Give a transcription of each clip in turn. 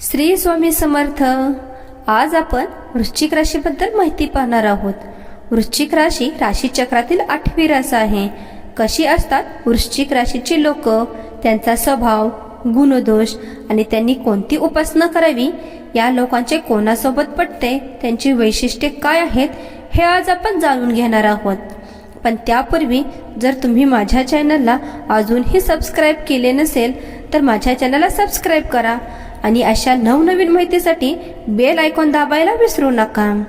श्री स्वामी समर्थ. आज आपण वृश्चिक राशीबद्दल माहिती पाहणार आहोत. वृश्चिक राशी राशीचक्रातील आठवी रास आहे. कशी असतात वृश्चिक राशीची लोक? त्यांचा स्वभाव गुणदोष आणि त्यांनी कोणती उपासना करावी? या लोकांचे कोणासोबत पटते? त्यांची वैशिष्ट्ये काय आहेत? हे आज आपण जाणून घेणार आहोत. पण त्यापूर्वी जर तुम्ही माझ्या चॅनलला अजूनही सबस्क्राईब केले नसेल तर माझ्या चॅनलला सबस्क्राईब करा. आणि अशा नवनवीन माहितीसाठी बेल आयकॉन दाबायला विसरू नका.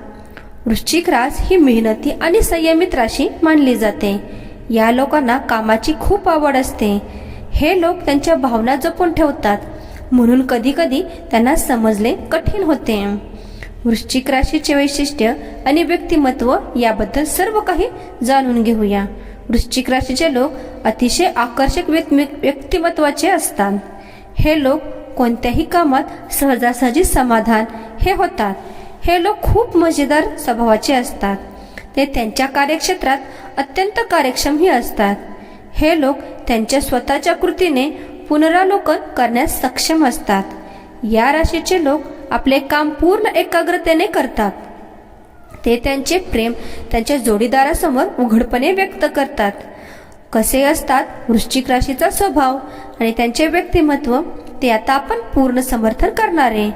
वृश्चिक रास ही मेहनती आणि संयमित राशी मानली जाते. या लोकांना कामाची खूप आवड असते. हे लोक त्यांच्या भावना जपून ठेवतात. म्हणून कधीकधी त्यांना समजले कठीण होते. वृश्चिक राशीचे वैशिष्ट्य आणि व्यक्तिमत्व याबद्दल सर्व काही जाणून घेऊया. वृश्चिक राशीचे लोक अतिशय आकर्षक व्यक्तिमत्वाचे असतात. हे लोक कोणत्याही कामात सहजासहजी समाधान हे होतात. हे लोक खूप मजेदार स्वभावाचे असतात. ते त्यांच्या कार्यक्षेत्रात अत्यंत कार्यक्षमही असतात. हे लोक त्यांच्या स्वतःच्या कृतीने पुनरावलोकन करण्यास सक्षम असतात. या राशीचे लोक आपले काम पूर्ण एकाग्रतेने करतात. ते त्यांचे प्रेम त्यांच्या जोडीदारासमोर उघडपणे व्यक्त करतात. कसे असतात वृश्चिक राशीचा स्वभाव आणि त्यांचे व्यक्तिमत्व? ते आता आपण पूर्ण समर्थन करणारे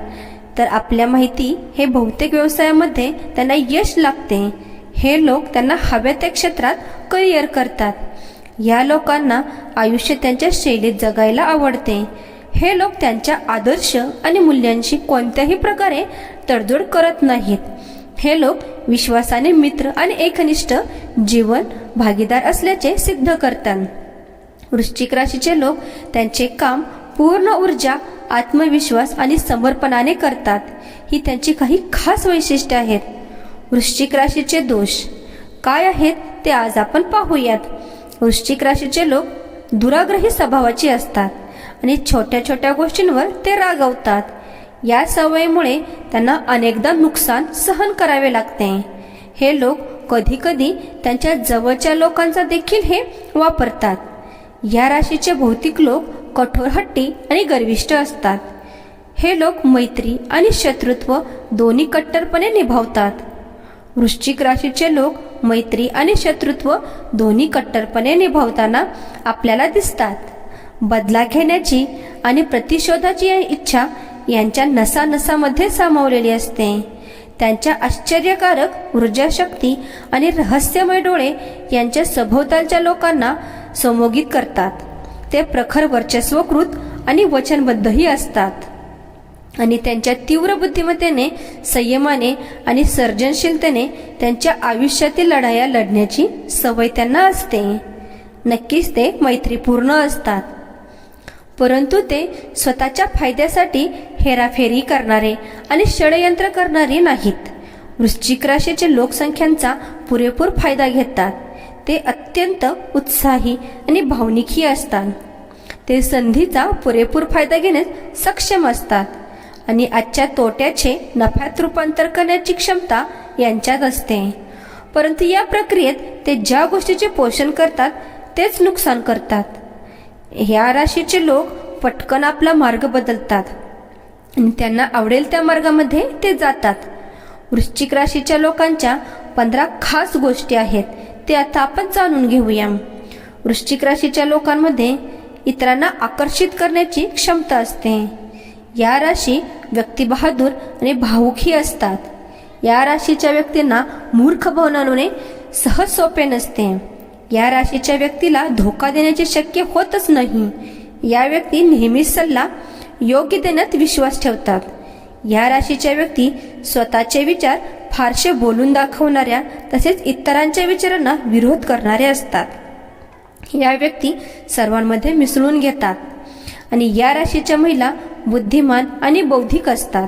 तर आपल्या माहिती हे बहुतेक व्यवसायामध्ये त्यांना यश लागते. हे लोक त्यांना हव्या त्या क्षेत्रात करिअर करतात. या लोकांना आयुष्य त्यांच्या शैलीत जगायला आवडते. हे लोक त्यांच्या आदर्श आणि मूल्यांशी कोणत्याही प्रकारे तडजोड करत नाहीत. हे लोक विश्वासाने मित्र आणि एकनिष्ठ जीवन भागीदार असल्याचे सिद्ध करतात. वृश्चिक राशीचे लोक त्यांचे काम पूर्ण ऊर्जा आत्मविश्वास आणि समर्पणाने करतात. ही त्यांची काही खास वैशिष्ट्ये आहेत. वृश्चिक राशीचे दोष. काय आहेत ते आज आपण पाहूयात. वृश्चिक राशीचे लोक दुराग्रही स्वभावाचे असतात आणि छोट्या छोट्या गोष्टींवर ते रागवतात. या सवयीमुळे त्यांना अनेकदा नुकसान सहन करावे लागते. हे लोक कधीकधी त्यांच्या जवळच्या लोकांचा देखील हे वापरतात. या राशीचे भौतिक लोक कठोर हट्टी आणि गर्विष्ठ असतात. हे लोक मैत्री आणि शत्रुत्व दोन्ही कट्टरपणे निभावतात. वृश्चिक राशीचे लोक मैत्री आणि शत्रुत्व दोन्ही कट्टरपणे निभावताना आपल्याला दिसतात. बदला घेण्याची आणि प्रतिशोधाची इच्छा यांच्या नसानसामध्ये सामावलेली असते. त्यांच्या आश्चर्यकारक ऊर्जाशक्ती आणि रहस्यमय डोळे यांच्या सभोवतालच्या लोकांना संमोगित करतात. ते प्रखर वर्चस्वकृत आणि वचनबद्धही असतात. आणि त्यांच्या तीव्र बुद्धिमत्तेने संयमाने आणि सर्जनशीलतेने त्यांच्या आयुष्यातील लढाया लढण्याची सवय त्यांना असते. नक्कीच ते मैत्रीपूर्ण असतात. परंतु ते स्वतःच्या फायद्यासाठी हेराफेरी करणारे आणि षडयंत्र करणारे नाहीत. वृश्चिक राशीचे लोकसंख्यांचा पुरेपूर फायदा घेतात. ते अत्यंत उत्साही आणि भावनिकही असतात. ते संधीचा पुरेपूर फायदा घेण्यास सक्षम असतात आणि आजच्या तोट्याचे नफ्यात रूपांतर करण्याची क्षमता यांच्यात असते. परंतु या प्रक्रियेत ते ज्या गोष्टीचे पोषण करतात तेच नुकसान करतात. ह्या राशीचे लोक पटकन आपला मार्ग बदलतात आणि त्यांना आवडेल त्या मार्गामध्ये ते जातात. वृश्चिक राशीच्या लोकांच्या पंधरा खास गोष्टी आहेत ते आता आपण जाणून घेऊया. वृश्चिक राशीच्या लोकांमध्ये इतरांना आकर्षित करण्याची क्षमता असते. या राशी व्यक्ती बहादूर आणि भावुकही असतात. या राशीच्या व्यक्तींना मूर्ख बनवणे सहज सोपे नसते. या राशीच्या व्यक्तीला धोका देण्याचे शक्य होतच नाही. या व्यक्ती नेहमीच सल्ला योग्य देण्यात विश्वास ठेवतात. या राशीच्या व्यक्ती स्वतःचे विचार फारसे बोलून दाखवणाऱ्या तसेच इतरांच्या विचारांना विरोध करणाऱ्या असतात. या व्यक्ती सर्वांमध्ये मिसळून घेतात आणि या राशीच्या महिला बुद्धिमान आणि बौद्धिक असतात.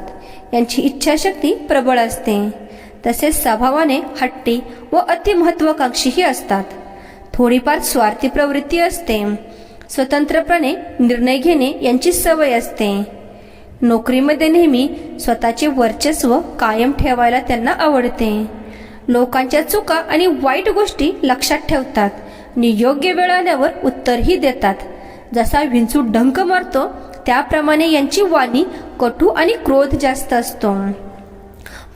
यांची इच्छाशक्ती प्रबळ असते. तसेच स्वभावाने हट्टी व अतिमहत्वाकांक्षीही असतात. थोडीफार स्वार्थी प्रवृत्ती असते. स्वतंत्रपणे निर्णय घेणे यांची सवय असते. नोकरीमध्ये नेहमी स्वतःचे वर्चस्व कायम ठेवायला त्यांना आवडते. लोकांच्या चुका आणि वाईट गोष्टी लक्षात ठेवतात. आणि योग्य वेळ आल्यावर उत्तरही देतात. जसा विंचू डंक मारतो त्याप्रमाणे यांची वाणी कटू आणि क्रोध जास्त असतो.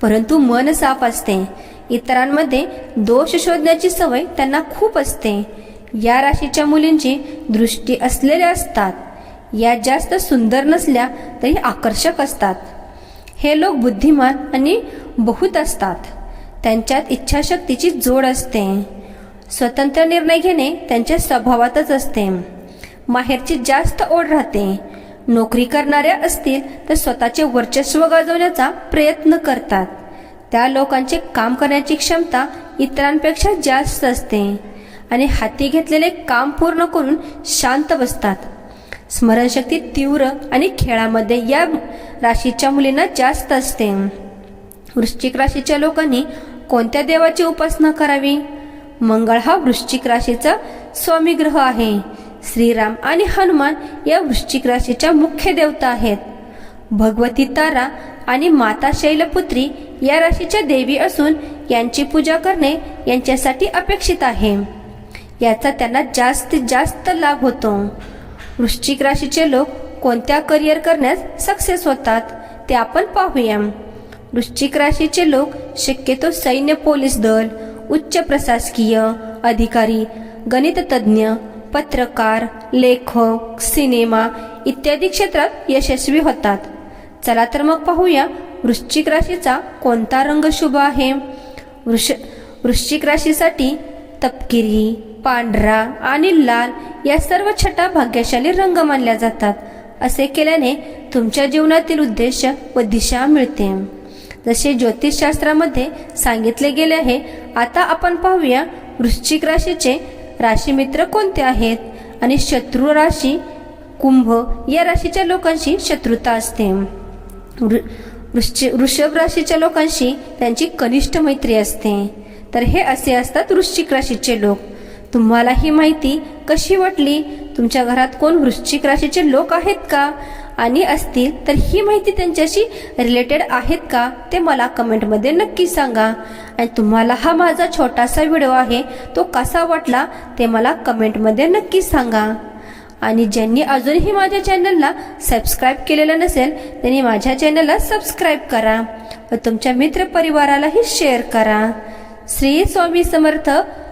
परंतु मन साफ असते. इतरांमध्ये दोष शोधण्याची सवय त्यांना खूप असते. या राशीच्या मुलींची दृष्टी असलेल्या असतात. या जास्त सुंदर नसल्या तरी आकर्षक असतात. हे लोक बुद्धिमान आणि बहुत असतात. त्यांच्यात इच्छाशक्तीची जोड असते. स्वतंत्र निर्णय घेणे त्यांच्या स्वभावातच असते. माहेरची जास्त ओढ राहते. नोकरी करणाऱ्या असतील तर स्वतःचे वर्चस्व गाजवण्याचा प्रयत्न करतात. त्या लोकांचे काम करण्याची क्षमता इतरांपेक्षा जास्त असते आणि हाती घेतलेले काम पूर्ण करून शांत बसतात. स्मरणशक्ती तीव्र आणि खेळामध्ये या राशीच्या मुलींना जास्त असते. वृश्चिक राशीच्या लोकांनी कोणत्या देवाची उपासना करावी? मंगळ हा वृश्चिक राशीचा स्वामी ग्रह आहे. श्रीराम आणि हनुमान या वृश्चिक राशीच्या मुख्य देवता आहेत. भगवती तारा आणि माता शैलपुत्री या राशीच्या देवी असून यांची पूजा करणे यांच्यासाठी अपेक्षित आहे. याचा त्यांना जास्तीत जास्त लाभ होतो. वृश्चिक राशीचे लोक कोणत्या करिअर करण्यास सक्सेस होतात ते आपण पाहूया. वृश्चिक राशीचे लोक शक्यतो सैन्य पोलीस दल उच्च प्रशासकीय अधिकारी गणिततज्ज्ञ पत्रकार लेखक सिनेमा इत्यादी क्षेत्रात यशस्वी होतात. चला तर मग पाहूया वृश्चिक राशीचा कोणता रंग शुभ आहे. वृष वृश्चिक राशीसाठी तपकिरी पांढरा आणि लाल या सर्व छटा भाग्यशाली रंग मानल्या जातात. असे केल्याने तुमच्या जीवनातील उद्देश व दिशा मिळते. जसे ज्योतिषशास्त्रामध्ये सांगितले गेले आहे आता आपण पाहूया वृश्चिक राशीचे राशीमित्र कोणते आहेत आणि शत्रू राशी कुंभ या राशीच्या लोकांशी शत्रुता असते. वृश्चि वृषभ राशीच्या लोकांशी त्यांची कनिष्ठ मैत्री असते. तर हे असे असतात वृश्चिक राशीचे लोक. तुम्हाला ही माहिती कशी वाटली? तुमच्या घरात कोण वृश्चिक राशीचे लोक आहेत का? आणि असतील तर ही माहिती त्यांच्याशी रिलेटेड आहेत का? ते मला कमेंटमध्ये नक्की सांगा. आणि तुम्हाला हा माझा छोटासा व्हिडिओ आहे तो कसा वाटला ते मला कमेंटमध्ये नक्की सांगा. आणि ज्यांनी अजूनही माझ्या चॅनलला सबस्क्राईब केलेलं नसेल त्यांनी माझ्या चॅनलला सबस्क्राईब करा. व तुमच्या मित्रपरिवारालाही शेअर करा. श्री स्वामी समर्थ